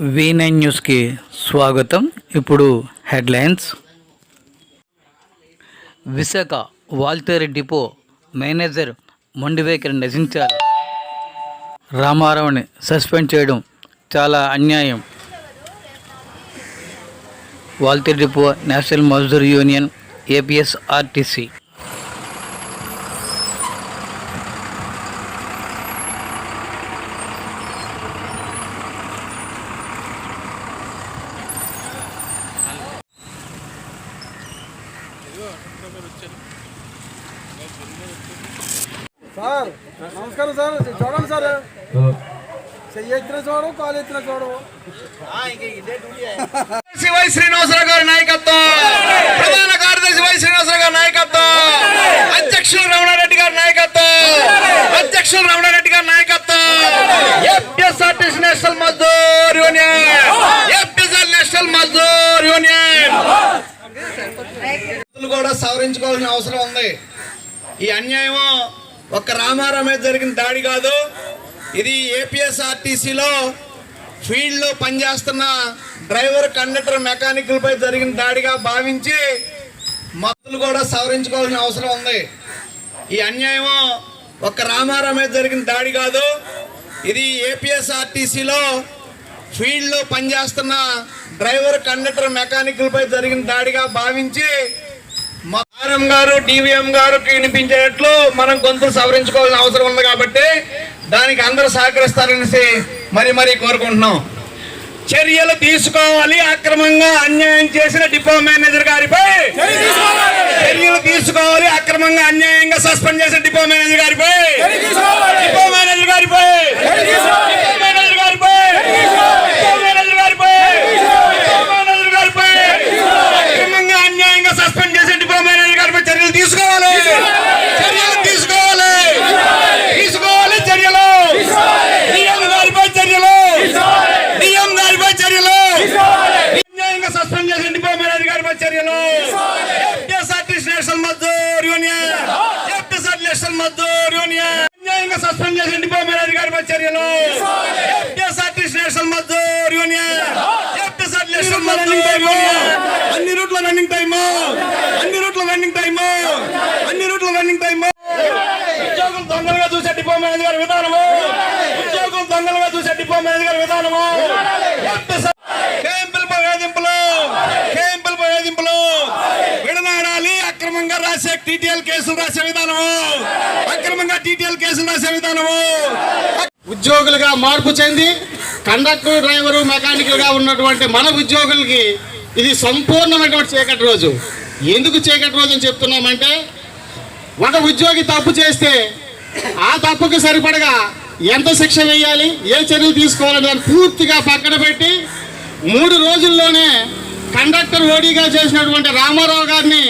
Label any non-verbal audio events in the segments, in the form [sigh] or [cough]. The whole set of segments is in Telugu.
వి నైన్ న్యూస్కి స్వాగతం. ఇప్పుడు headlines. Visakha Waltair depot manager మొండివేకర్ నశించారు. రామారావుని సస్పెండ్ చేయడం చాలా అన్యాయం. Waltair depot national Mazdoor union APSRTC sir నమస్కారం సార్. చూడండి సార్. చెయ్యి ఎత్తిన చూడవు కాలు ఎత్తిన చూడవు [laughs] వై శ్రీనివాసరావు గారి నాయకత్వం ప్రధాన కార్యదర్శి వై శ్రీనివాసరావు గారి నాయకత్వం అధ్యక్షులు రమణారెడ్డి గారి నాయకత్వం అధ్యక్షులు రమణారెడ్డి గారి నాయకత్వం APSRTC national Mazdoor union APSR national Mazdoor union కూడా సవరించుకోవాల్సిన అవసరం ఉంది. ఈ అన్యాయం ఒక్క రామారావు మీద జరిగిన దాడి కాదు. ఇది ఏపీఎస్ఆర్టీసీలో ఫీల్డ్లో పనిచేస్తున్న డ్రైవర్ కండక్టర్ మెకానికల్పై జరిగిన దాడిగా భావించి మద్దతులు కూడా సవరించుకోవాల్సిన అవసరం ఉంది. ఈ అన్యాయం ఒక్క రామారావు మీద జరిగిన దాడి కాదు. ఇది ఏపీఎస్ఆర్టీసీలో ఫీల్డ్లో పనిచేస్తున్న డ్రైవర్ కండక్టర్ మెకానికల్పై జరిగిన దాడిగా భావించి ఆర్ఎం గారు డివిఎం గారికి వినిపించేట్లు మనం గొంతులు సవరించుకోవాల్సిన అవసరం ఉంది కాబట్టి దానికి అందరూ సహకరిస్తారనేసి మరి మరి కోరుకుంటున్నాం. చర్యలు తీసుకోవాలి అక్రమంగా అన్యాయం చేసిన డిపో మేనేజర్ గారిపై. చర్యలు తీసుకోవాలి అక్రమంగా అన్యాయంగా సస్పెండ్ చేసిన డిపో మేనేజర్ గారిపై. డిపో మేనేజర్ గారిపై డిపో మేనేజర్ గారిపై డిపో మేనేజర్ గారిపై డిపో మేనేజర్ గారిపై అక్రమంగా అన్యాయంగా సస్పెండ్ చేసిన డిపో మేనేజర్ గారిపై చర్యలు తీసుకోవాలి చర్యలు తీసుకోవాలి తీసుకోవాలి చర్యలు డిఎం గారిపై చర్యలు డిఎం గారిపై చర్యలు అన్యాయంగా సస్పెండ్ చేసిన depot manager APSRTC national Mazdoor union. APSR national Mazdoor union. అన్యాయంగా సస్పెండ్ చేసిన డిపో మేనేజర్ గారిపై చర్యలు APSRTC national Mazdoor union. APSR national Mazdoor union. అన్ని రూట్ల రన్నింగ్ టైమ్. అన్ని రూట్ల రన్నింగ్ టైమ్. అన్ని రూట్ల రన్నింగ్ టైమ్. ఉద్యోగులు దొంగలుగా చూసే డిపో మేనేజర్ గారి విధానము. ఉద్యోగులు దొంగలుగా చూసే డిపో మేనేజర్ గారి విధానము. టీటీఎల్ కేసులు రాసే విధానము. అక్రమంగా టీటీఎల్ కేసులు రాసే విధానము. ఉద్యోగులుగా మార్పు చెంది కండక్టర్ డ్రైవరు మెకానికల్గా ఉన్నటువంటి మన ఉద్యోగులకి ఇది సంపూర్ణమైనటువంటి చీకటి రోజు. ఎందుకు చీకటి రోజు అని చెప్తున్నామంటే ఒక ఉద్యోగి తప్పు చేస్తే ఆ తప్పుకు సరిపడగా ఎంత శిక్ష వేయాలి ఏ చర్యలు తీసుకోవాలని దాన్ని పూర్తిగా పక్కన పెట్టి మూడు రోజుల్లోనే కండక్టర్ ఓడీగా చేసినటువంటి రామారావు గారిని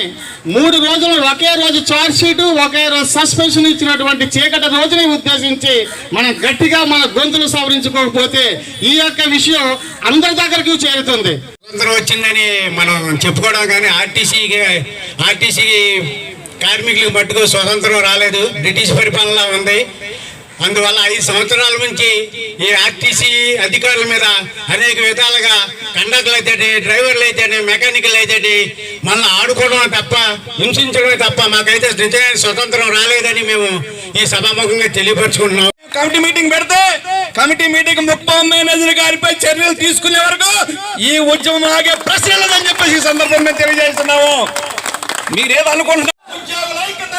మూడు రోజులు ఒకే రోజు చార్జ్ షీటు ఒకే రోజు సస్పెన్షన్ ఇచ్చినటువంటి చీకటి రోజుని ఉద్దేశించి మనం గట్టిగా మన గొంతులు సవరించుకోకపోతే ఈ యొక్క విషయం అందరి దగ్గరికి చేరుతుంది. స్వతంత్రం వచ్చిందని మనం చెప్పుకోవడం కానీ ఆర్టీసీకి ఆర్టీసీ కార్మికులకు మట్టుకు స్వతంత్రం రాలేదు. బ్రిటిష్ పరిపాలన ఉంది. అందువల్ల ఐదు సంవత్సరాల నుంచి ఈ ఆర్టీసీ అధికారుల మీద అనేక విధాలుగా కండక్టర్లు అయితే డ్రైవర్లు అయితే మెకానికల్ అయితే మళ్ళీ ఆడుకోవడం తప్ప హింసించడమే తప్ప మాకైతే నిజమైన స్వతంత్రం రాలేదని మేము ఈ సభాముఖంగా తెలియపరచుకుంటున్నాం. కమిటీ మీటింగ్ పెడితే కమిటీ మీటింగ్ ముప్పై మేనేజర్ గారిపై చర్యలు తీసుకునే వరకు ఈ ఉద్యమం ఆగే ప్రశ్న లేదని చెప్పేసి ఈ సందర్భంగా తెలియజేస్తున్నాము. మీరేదనుకుంటున్నారు అనుకుంటున్నారు ఉద్యోగుల ఐక్యత!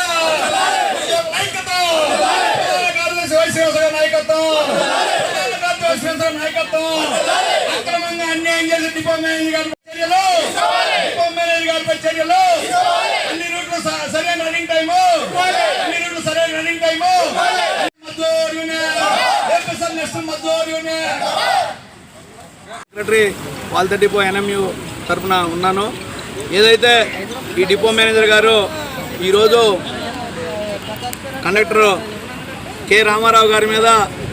ఉద్యోగుల ఐక్యత! ప్రధాన కార్యదర్శి వై శ్రీనివాసరావు గారి నాయకత్వం! ప్రధాన కార్యదర్శి శ్రీనివాసరావు నాయకత్వం! అక్రమంగా అన్యాయం చేసిన డిపో మేనేజర్ గారి చర్యలు. డిపో మేనేజర్ గారిపై చర్యలు. అన్ని రూట్లు సరైన రన్నింగ్ టైము. అన్ని రూట్లు సరైన రన్నింగ్ టైము. సెక్రటరీ వాళ్ళ డిపో ఎన్ఎంయు తరఫున ఉన్నాను. ఏదైతే ఈ డిపో మేనేజర్ గారు ఈరోజు కండక్టర్ కె రామారావు గారి మీద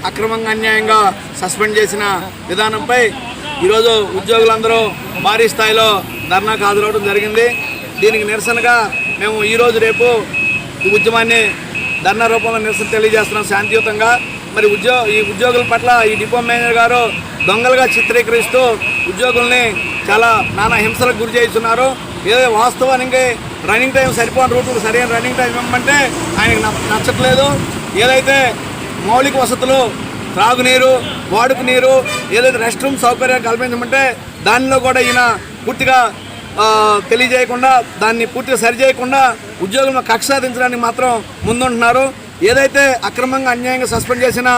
అక్రమంగా అన్యాయంగా సస్పెండ్ చేసిన విధానంపై ఈరోజు ఉద్యోగులందరూ భారీ స్థాయిలో ధర్నాకు హాజరవడం జరిగింది. దీనికి నిరసనగా మేము ఈరోజు రేపు ఈ ఉద్యమాన్ని ధర్నా రూపంలో నిరసన తెలియజేస్తున్నాం శాంతియుతంగా. మరి ఉద్యో ఈ ఉద్యోగుల పట్ల ఈ డిపో మేనేజర్ గారు దొంగలుగా చిత్రీకరిస్తూ ఉద్యోగుల్ని చాలా నానా హింసలకు గురి చేస్తున్నారు. ఏదో వాస్తవానికి రన్నింగ్ టైం సరిపోని రూట్లు సరైన రన్నింగ్ టైం ఇవ్వమంటే ఆయనకు నచ్చట్లేదు. ఏదైతే మౌలిక వసతులు త్రాగునీరు వాడుక నీరు ఏదైతే రెస్ట్ రూమ్ సౌకర్యం కల్పించమంటే దానిలో కూడా ఈయన పూర్తిగా తెలియజేయకుండా దాన్ని పూర్తిగా సరి చేయకుండా ఉద్యోగులను కక్ష సాధించడానికి మాత్రం ముందుంటున్నారు. ఏదైతే అక్రమంగా అన్యాయంగా సస్పెండ్ చేసిన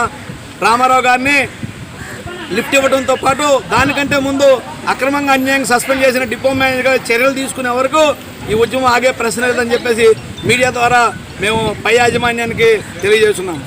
రామారావు గారిని లిఫ్ట్ ఇవ్వడంతో పాటు దానికంటే ముందు అక్రమంగా అన్యాయంగా సస్పెండ్ చేసిన డిపో మేనేజర్గా చర్యలు తీసుకునే వరకు ఈ ఉద్యమం ఆగే ప్రశ్న లేదని చెప్పేసి మీడియా ద్వారా మేము పై యాజమాన్యానికి తెలియజేస్తున్నాం.